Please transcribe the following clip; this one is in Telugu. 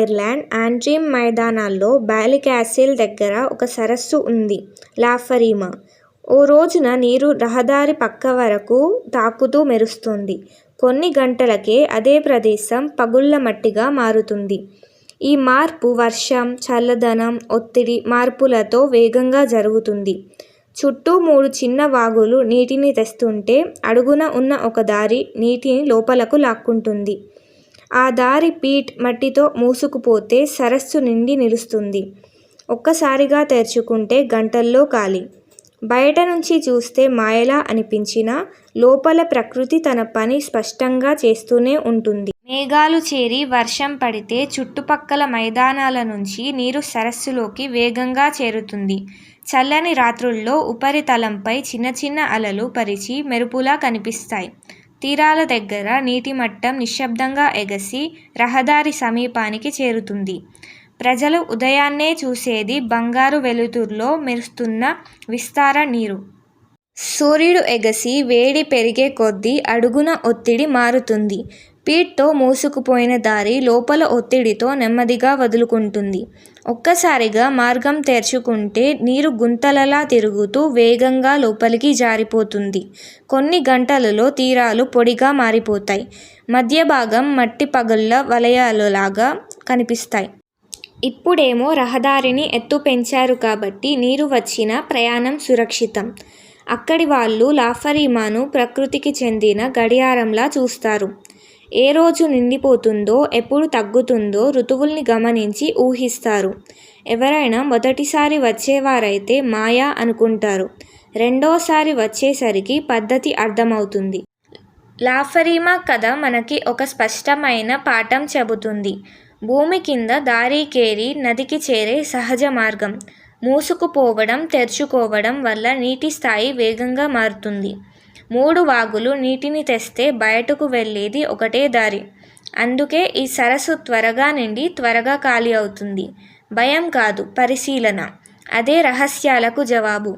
ఐర్లాండ్ ఆంట్రీమ్ మైదానాల్లో బాలిక్యాసిల్ దగ్గర ఒక సరస్సు ఉంది లాఫరీమా. ఓ రోజున నీరు రహదారి పక్క వరకూ తాకుతూ మెరుస్తోంది. కొన్ని గంటలకే అదే ప్రదేశం పగుళ్ళమట్టిగా మారుతుంది. ఈ మార్పు వర్షం, చల్లదనం, ఒత్తిడి మార్పులతో వేగంగా జరుగుతుంది. చుట్టూ మూడు చిన్న వాగులు నీటిని తెస్తుంటే అడుగున ఉన్న ఒక దారి నీటిని లోపలకు లాక్కుంటుంది. ఆ దారి పీట్ మట్టితో మూసుకుపోతే సరస్సు నిండి నిలుస్తుంది. ఒక్కసారిగా తెరుచుకుంటే గంటల్లో ఖాళీ. బయటనుంచి చూస్తే మాయలా అనిపించినా లోపల ప్రకృతి తన పని స్పష్టంగా చేస్తూనే ఉంటుంది. మేఘాలు చేరి వర్షం పడితే చుట్టుపక్కల మైదానాల నుంచి నీరు సరస్సులోకి వేగంగా చేరుతుంది. చల్లని రాత్రుల్లో ఉపరితలంపై చిన్న చిన్న అలలు పరిచి మెరుపులా కనిపిస్తాయి. తీరాల దగ్గర నీటి మట్టం నిశ్శబ్దంగా ఎగసి రహదారి సమీపానికి చేరుతుంది. ప్రజలు ఉదయాన్నే చూసేది బంగారు వెలుతురులో మెరుస్తున్న విస్తార నీరు. సూర్యుడు ఎగసి వేడి పెరిగే కొద్దీ అడుగున ఒత్తిడి మారుతుంది. పీట్ మూసుకుపోయిన దారి లోపల ఒత్తిడితో నెమ్మదిగా వదులుకుంటుంది. ఒక్కసారిగా మార్గం తెరుచుకుంటే నీరు గుంతలలా తిరుగుతూ వేగంగా లోపలికి జారిపోతుంది. కొన్ని గంటలలో తీరాలు పొడిగా మారిపోతాయి. మధ్య భాగం మట్టి పగుళ్ళ వలయాలులాగా కనిపిస్తాయి. ఇప్పుడేమో రహదారిని ఎత్తు పెంచారు కాబట్టి నీరు వచ్చిన ప్రయాణం సురక్షితం. అక్కడి వాళ్ళు లాఫరీమాను ప్రకృతికి చెందిన గడియారంలా చూస్తారు. ఏ రోజు నిండిపోతుందో, ఎప్పుడు తగ్గుతుందో ఋతువుల్ని గమనించి ఊహిస్తారు. ఎవరైనా మొదటిసారి వచ్చేవారైతే మాయా అనుకుంటారు. రెండోసారి వచ్చేసరికి పద్ధతి అర్థమవుతుంది. లాఫరీమా కథ మనకి ఒక స్పష్టమైన పాఠం చెబుతుంది. భూమి కింద దారికేరి నదికి చేరే సహజ మార్గం. మూసుకుపోవడం, తెరుచుకోవడం వల్ల నీటి స్థాయి వేగంగా మారుతుంది. మూడు వాగులు నీటిని తెస్తే బయటకు వెళ్ళేది ఒకటే దారి. అందుకే ఈ సరస్సు త్వరగా నిండి త్వరగా ఖాళీ అవుతుంది. భయం కాదు పరిశీలన. అదే రహస్యాలకు జవాబు.